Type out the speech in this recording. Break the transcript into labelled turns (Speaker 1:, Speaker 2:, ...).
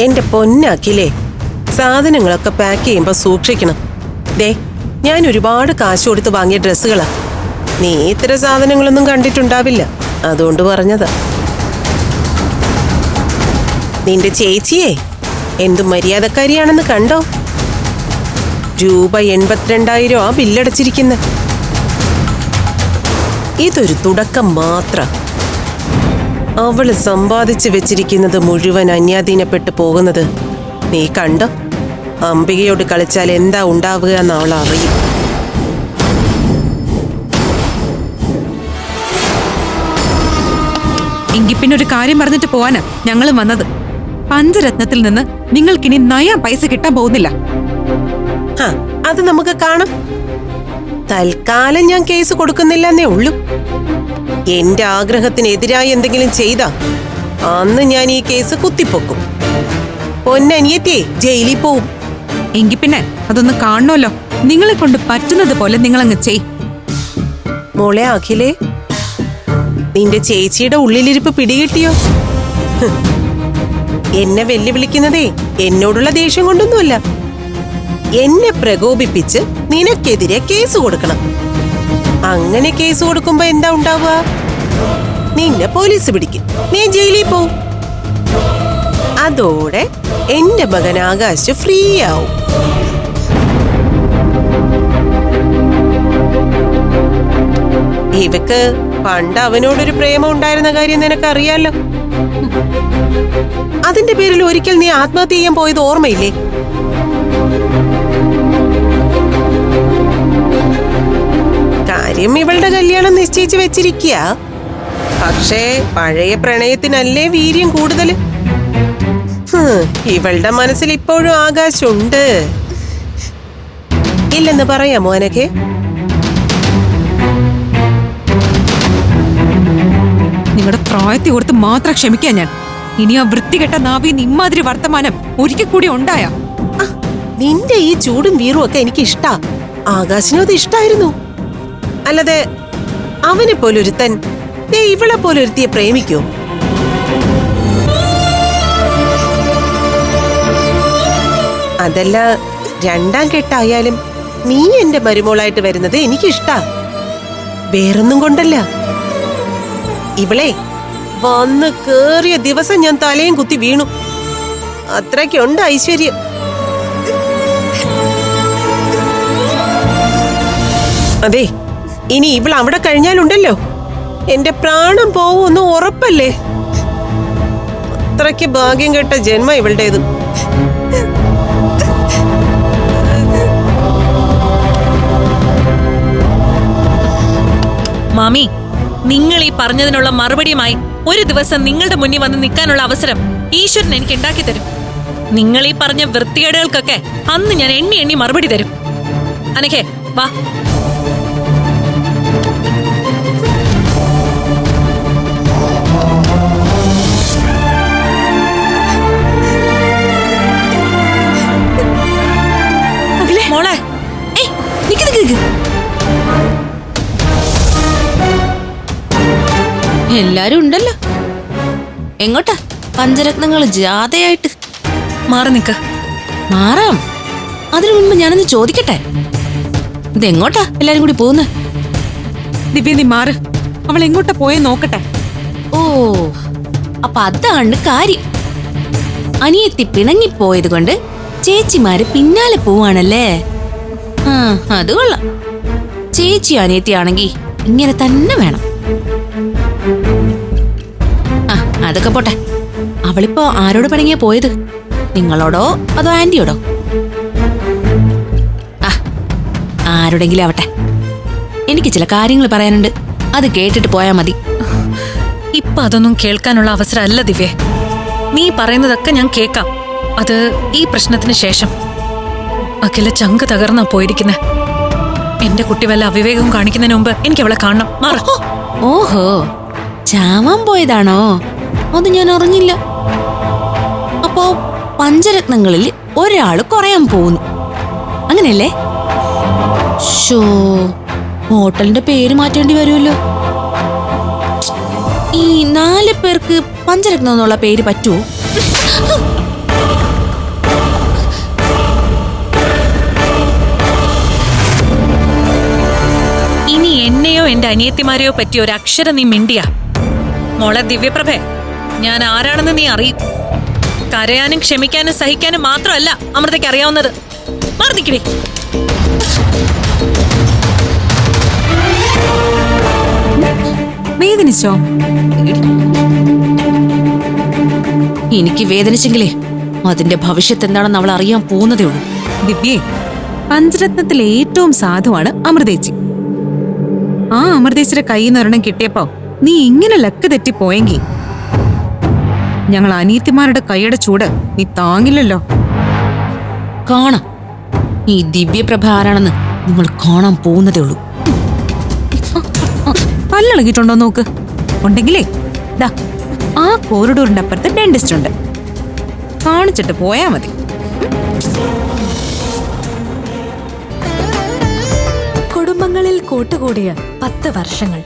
Speaker 1: എന്റെ പൊന്നാക്കിലേ. സാധനങ്ങളൊക്കെ പാക്ക് ചെയ്യുമ്പോ സൂക്ഷിക്കണം. ദേ ഞാൻ ഒരുപാട് കാശ് കൊടുത്ത് വാങ്ങിയ ഡ്രസ്സുകളാ. നീ ഇത്തരം സാധനങ്ങളൊന്നും കണ്ടിട്ടുണ്ടാവില്ല. അതുകൊണ്ട് പറഞ്ഞതാ. നിന്റെ ചേച്ചിയെ എന്തു മര്യാദക്കാരിയാണെന്ന് കണ്ടോ? രൂപ എൺപത്തിരണ്ടായിരം ആ ബില്ലടച്ചിരിക്കുന്ന. ഇതൊരു തുടക്കം മാത്രം. അവൾ സമ്പാദിച്ചു വെച്ചിരിക്കുന്നത് മുഴുവൻ അന്യാധീനപ്പെട്ടു പോകുന്നത്. നീ കണ്ടോ? അംബികയോട് കളിച്ചാൽ എന്താ ഉണ്ടാവുക എന്ന് അവൾ അറിയും.
Speaker 2: എങ്കിൽ പിന്നെ ഒരു കാര്യം പറഞ്ഞിട്ട് പോവാനാ. ഞങ്ങളും വന്നത്. പഞ്ചരത്നത്തിൽ നിന്ന് നിങ്ങൾക്കിനി നയാ പൈസ കിട്ടാൻ പോകുന്നില്ല.
Speaker 1: അത് നമുക്ക് കാണാം. തൽക്കാലം ഞാൻ കേസ് കൊടുക്കുന്നില്ലെന്നേ ഉള്ളൂ. എന്റെ ആഗ്രഹത്തിനെതിരായി എന്തെങ്കിലും ചെയ്ത അന്ന് ഞാൻ ഈ കേസ് കുത്തിപ്പൊക്കും. പൊന്നനിയത്തിയെ ജയിലിൽ പോവും.
Speaker 2: എങ്കി പിന്നെ അതൊന്ന് കാണണമല്ലോ. നിങ്ങളെ കൊണ്ട് പറ്റുന്നത് പോലെ നിങ്ങളങ്ങ് ചെയ്.
Speaker 1: മോളെ അഖിലേ നിന്റെ ചേച്ചിയുടെ ഉള്ളിലിരിപ്പ് പിടികിട്ടിയോ. എന്നെ വെല്ലുവിളിക്കുന്നതേ എന്നോടുള്ള ദേഷ്യം കൊണ്ടൊന്നുമല്ല. എന്നെ പ്രകോപിപ്പിച്ച് നിനക്കെതിരെ കേസ് കൊടുക്കണം. അങ്ങനെ കേസ് കൊടുക്കുമ്പോ എന്താ ഉണ്ടാവുക? നിന്നെ പോലീസ് പിടിക്കും. നീ ജയിലിൽ പോവും. അതോടെ എന്റെ മകൻ ആകാശ് ഫ്രീ ആവും. ഇവക്ക് പണ്ട് അവനോടൊരു പ്രേമം ഉണ്ടായിരുന്ന കാര്യം നിനക്കറിയാലോ? അതിന്റെ പേരിൽ ഒരിക്കൽ നീ ആത്മഹത്യ ചെയ്യാൻ പോയത് ഓർമ്മയില്ലേ? കാര്യം ഇവളുടെ കല്യാണം നിശ്ചയിച്ചു വെച്ചിരിക്കുക പക്ഷേ പഴയ പ്രണയത്തിനല്ലേ വീര്യം കൂടുതൽ? ഇവളുടെ മനസ്സിൽ ഇപ്പോഴും ആകാശമുണ്ട് ഇല്ലെന്ന് പറയാമോ അനക്കെ
Speaker 2: നിങ്ങളുടെ പ്രായത്തെ ഓർത്ത് മാത്രം ക്ഷമിക്കാൻ ഞാൻ. ഇനി ആ വൃത്തികെട്ട നാവി ഇമ്മാതിരി വർത്തമാനം ഒരിക്കൽ കൂടി ഉണ്ടായ.
Speaker 1: നിന്റെ ഈ ചൂടും വീറും ഒക്കെ എനിക്ക് ഇഷ്ടാ ആകാശിനും അത് ഇഷ്ടായിരുന്നു അല്ലാതെ അവനെ പോലൊരുത്തൻ ദേ ഇവളെ പോലൊരുത്തിയെ പ്രേമിക്കോ. അതല്ല രണ്ടാം കെട്ടായാലും നീ എന്റെ മരുമോളായിട്ട് വരുന്നത് എനിക്കിഷ്ടാ. വേറൊന്നും കൊണ്ടല്ല. ഇവളെ വന്ന് കേറിയ ദിവസം ഞാൻ തലയും കുത്തി വീണു. അത്രയ്ക്കുണ്ട് ഐശ്വര്യം. അതെ ഇനി ഇവൾ അവിടെ കഴിഞ്ഞാലുണ്ടല്ലോ. എന്റെ പ്രാണം പോവുമെന്ന് ഉറപ്പല്ലേ? അത്രയ്ക്ക് ഭാഗ്യം കെട്ട ജന്മ ഇവളുടേത്.
Speaker 3: മാമി നിങ്ങൾ ഈ പറഞ്ഞതിനുള്ള മറുപടിയുമായി ഒരു ദിവസം നിങ്ങളുടെ മുന്നിൽ വന്ന് നിൽക്കാനുള്ള അവസരം ഈശ്വരൻ എനിക്ക് ഉണ്ടാക്കി തരും. നിങ്ങൾ ഈ പറഞ്ഞ വൃത്തികേടുകൾക്കൊക്കെ അന്ന് ഞാൻ എണ്ണി എണ്ണി മറുപടി തരും. അനക്കേ വാ.
Speaker 4: എല്ലാരും ഉണ്ടല്ലോ. എങ്ങോട്ടാ? പഞ്ചരത്നങ്ങൾ ജാഥയായിട്ട്.
Speaker 3: മാറി നിക്ക.
Speaker 4: മാറാം. അതിനു മുൻപ് ഞാനൊന്ന് ചോദിക്കട്ടെ? ഇതെങ്ങോട്ടാ എല്ലാരും കൂടി പോകുന്നത്
Speaker 2: ദിവ്യ നീ മാറ്. അവൾ എങ്ങോട്ടാ പോയെ നോക്കട്ടെ.
Speaker 4: ഓ അപ്പൊ അതാണ് കാര്യം. അനിയത്തി പിണങ്ങിപ്പോയത് കൊണ്ട് ചേച്ചിമാര് പിന്നാലെ പോവാണല്ലേ? ആ അത് കൊള്ളാം. ചേച്ചി അനിയത്തിയാണെങ്കി ഇങ്ങനെ തന്നെ വേണം. അതൊക്കെ പോട്ടെ. അവളിപ്പോ ആരോട് പണങ്ങിയാ പോയത്? നിങ്ങളോടോ അതോ ആന്റിയോടോ? ആ ആരോടെങ്കിലും ആവട്ടെ. എനിക്ക് ചില കാര്യങ്ങൾ പറയാനുണ്ട്. അത് കേട്ടിട്ട് പോയാ മതി.
Speaker 3: ഇപ്പൊ അതൊന്നും കേൾക്കാനുള്ള അവസരമല്ല ദിവ്യേ. നീ പറയുന്നതൊക്കെ ഞാൻ കേൾക്കാം. അത് ഈ പ്രശ്നത്തിന് ശേഷം. അഖില ചങ്ക് തകർന്നാ പോയിരിക്കുന്നെ. എന്റെ കുട്ടി വല്ല അവിവേകം കാണിക്കുന്നതിന് മുമ്പ് എനിക്ക് അവളെ കാണണം. മാറ.
Speaker 4: ഓഹോ ചാവാൻ പോയതാണോ? അത് ഞാൻ അറിഞ്ഞില്ല. അപ്പോ പഞ്ചരത്നങ്ങളിൽ ഒരാൾ കുറയാൻ പോകുന്നു. അങ്ങനെയല്ലേ? ഷോ ഹോട്ടലിന്റെ പേര് മാറ്റേണ്ടി വരുമല്ലോ. ഈ നാല് പേർക്ക് പഞ്ചരത്നം എന്നുള്ള പേര് പറ്റുമോ ഇനി
Speaker 3: എന്നെയോ എന്റെ അനിയത്തിമാരെയോ പറ്റിയ ഒരു അക്ഷരം നീ മിണ്ടിയ. മോളെ ദിവ്യപ്രഭേ ഞാൻ ആരാണെന്ന് നീ അറിയും. കരയാനും ക്ഷമിക്കാനും സഹിക്കാനും മാത്രമല്ല അമൃതയ്ക്ക് അറിയാവുന്നത്. മർദ്ദിക്കണേ
Speaker 2: വേദനിച്ചോ?
Speaker 4: എനിക്ക് വേദനിച്ചെങ്കിലേ അതിന്റെ ഭവിഷ്യത്ത് എന്താണെന്ന് അവൾ അറിയാൻ പോകുന്നതേ ഉള്ളൂ.
Speaker 2: ദിവ്യേ പഞ്ചരത്നത്തിലെ ഏറ്റവും സാധുവാണ് അമൃതേച്ചി. ആ അമൃതേച്ചിയുടെ കയ്യിൽ നിന്ന് ഒരെണ്ണം കിട്ടിയപ്പോ നീ ഇങ്ങനെ ലക്ക് തെറ്റിപ്പോയെങ്കിൽ ഞങ്ങൾ അനീത്തിമാരുടെ കൈയുടെ ചൂട് നീ താങ്ങില്ലല്ലോ.
Speaker 4: കാണാം. ഈ ദിവ്യപ്രഭ ആരാണെന്ന് നിങ്ങൾ കാണാൻ പോകുന്നതേ ഉള്ളൂ.
Speaker 2: പല്ലിളകിയിട്ടുണ്ടോ നോക്ക്? ഉണ്ടെങ്കിലേ ദാ ആ കോറിഡോറിന്റെ അപ്പുറത്ത് ഡെന്റിസ്റ്റ് ഉണ്ട്. കാണിച്ചിട്ട് പോയാ മതി.
Speaker 5: കുടുംബങ്ങളിൽ കൂട്ടുകൂടിയ പത്ത് വർഷങ്ങൾ.